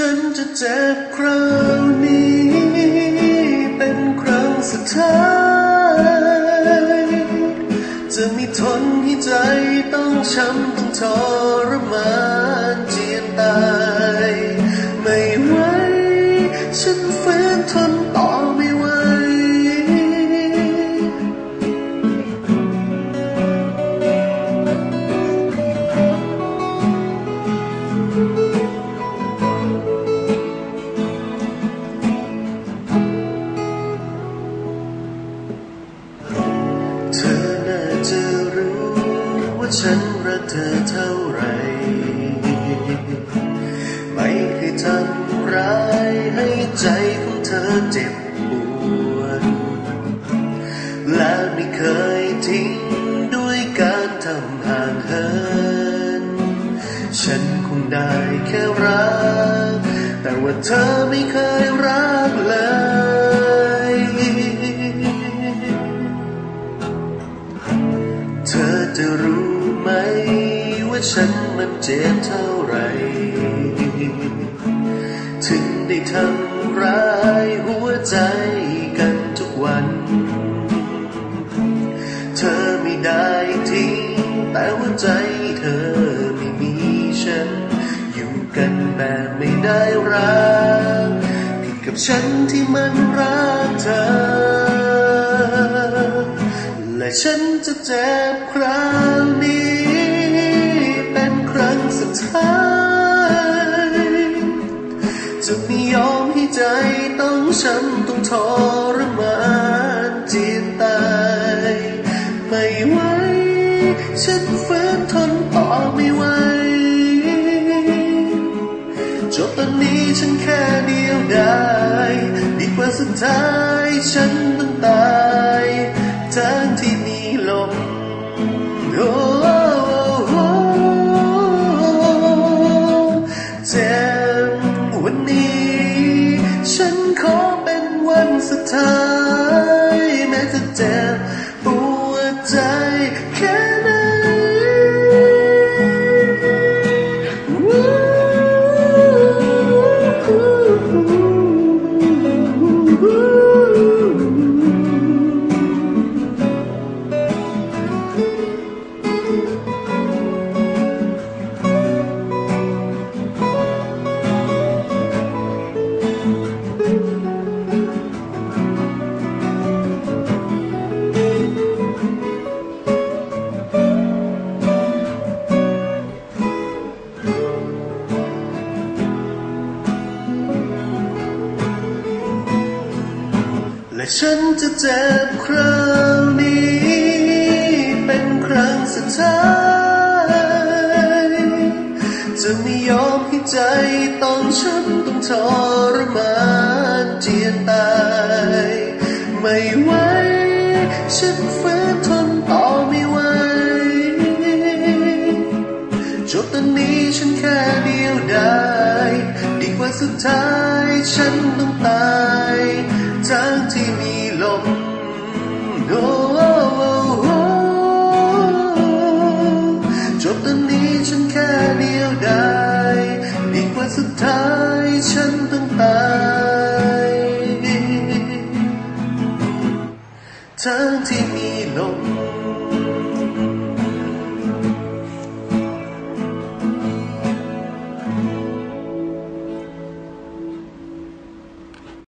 ฉันจะเจ็บคราวนี้ เป็นครั้งสุดท้าย จะมีทนให้ใจต้องช้ำต้องทรมานเจียนตาย ฉันรักเธอเท่าไร ไม่เคยทำร้ายให้ใจของเธอเจ็บปวด และไม่เคยทิ้งด้วยการทำห่างเหิน ฉันคงได้แค่รัก แต่ว่าเธอไม่เคยรักเลย ฉันมันเจ็บเท่าไร ถึงได้ทำร้ายหัวใจกันทุกวัน เธอไม่ได้ทิ้งแต่ว่าใจเธอไม่มีฉัน อยู่กันแบบไม่ได้รักผิดกับฉันที่มันรักเธอ และฉันจะเจ็บคราวนี้ ช้ำต้องทรมานจิตตายไม่ไหวฉันฝืนทนต่อไม่ไหวจบตอนนี้ฉันแค่เดียวได้ดีกว่าสุดท้ายฉันต้องตายทั้งที่มีลมโอ้โหเจ็บวันนี้ ฉันขอเป็นวันสุดท้าย ฉันจะเจ็บคราวนี้ เป็นครั้งสุดท้าย จะไม่ยอมให้ใจต้องช้ำต้องทรมานเจียนตาย ไม่ไหวฉันฝืนทนต่อไม่ไหวจบตอนนี้ฉันแค่เดียวได้ดีกว่าสุดท้ายฉันต้องตาย 曾经迷路。